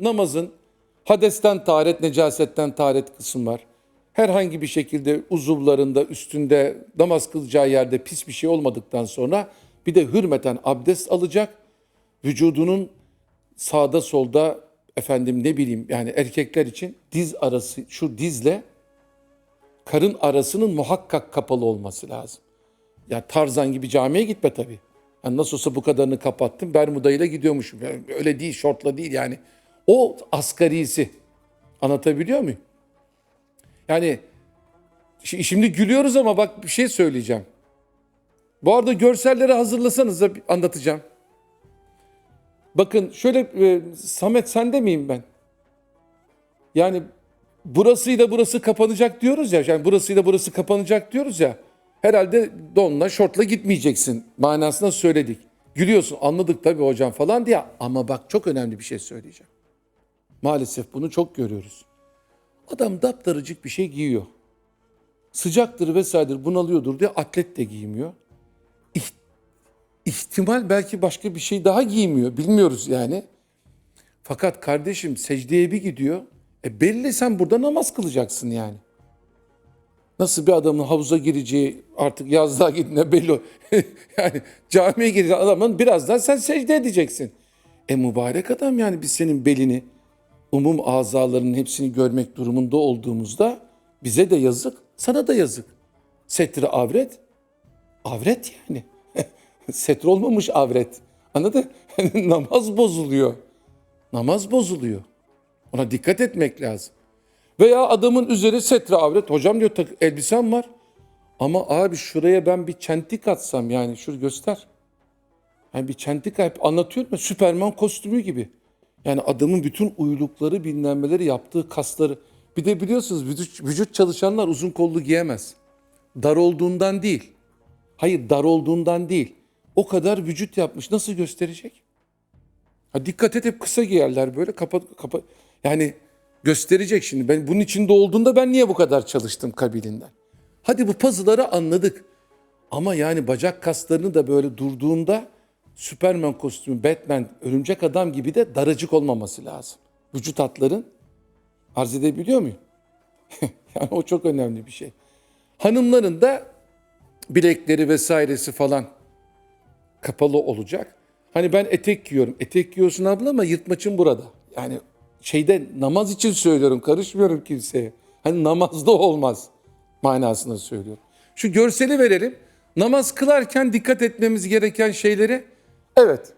namazın hadesten taharet, necasetten taharet kısım var. Herhangi bir şekilde uzuvlarında, üstünde, namaz kılacağı yerde pis bir şey olmadıktan sonra bir de hürmeten abdest alacak. Vücudunun sağda solda efendim ne bileyim yani erkekler için diz arası şu dizle karın arasının muhakkak kapalı olması lazım. Ya Tarzan gibi camiye gitme tabii. Yani nasıl olsa bu kadarını kapattım. Bermuda ile gidiyormuşum. Yani öyle değil, şortla değil yani. O asgarisi. Anlatabiliyor muyum? Yani şi- şimdi gülüyoruz ama bak bir şey söyleyeceğim. Bu arada görselleri hazırlasanız da anlatacağım. Bakın şöyle e, Samet sende miyim ben? Yani burasıyla burası kapanacak diyoruz ya. Yani burasıyla burası kapanacak diyoruz ya. Herhalde donla şortla gitmeyeceksin manasında söyledik. Gülüyorsun anladık tabii hocam falan diye. Ama bak çok önemli bir şey söyleyeceğim. Maalesef bunu çok görüyoruz. Adam daptarıcık bir şey giyiyor. Sıcaktır vesairedir bunalıyordur diye atlet de giymiyor. İh- İhtimal belki başka bir şey daha giymiyor. Bilmiyoruz yani. Fakat kardeşim secdeye bir gidiyor. E belli sen burada namaz kılacaksın yani. Nasıl bir adamın havuza gireceği artık yazlığa gittiğinde belli. yani camiye girecek adamın birazdan sen secde edeceksin. E mübarek adam yani biz senin belini, umum azalarının hepsini görmek durumunda olduğumuzda bize de yazık, sana da yazık. Setri avret, avret yani. Setr olmamış avret. Anladın? Namaz bozuluyor. Namaz bozuluyor. Ona dikkat etmek lazım. Veya adamın üzeri setre avret. Hocam diyor tak, elbisem var. Ama abi şuraya ben bir çentik atsam yani şur göster. Yani bir çentik hep anlatıyorum ya Süperman kostümü gibi. Yani adamın bütün uylukları bilmem yaptığı kasları. Bir de biliyorsunuz vücut, vücut çalışanlar uzun kollu giyemez. Dar olduğundan değil. Hayır dar olduğundan değil. O kadar vücut yapmış nasıl gösterecek? Ha, dikkat et hep kısa giyerler böyle kapat kapat. Yani gösterecek şimdi. Ben bunun içinde olduğunda ben niye bu kadar çalıştım kabilinden? Hadi bu puzzle'ları anladık. Ama yani bacak kaslarını da böyle durduğunda Superman kostümü, Batman, örümcek adam gibi de daracık olmaması lazım. Vücut hatların arz edebiliyor muyum? yani o çok önemli bir şey. Hanımların da bilekleri vesairesi falan kapalı olacak. Hani ben etek giyiyorum. Etek giyiyorsun abla ama yırtmaçın burada. Yani şeyde namaz için söylüyorum. Karışmıyorum kimseye. Hani namazda olmaz manasında söylüyorum. Şu görseli verelim. Namaz kılarken dikkat etmemiz gereken şeyleri. Evet.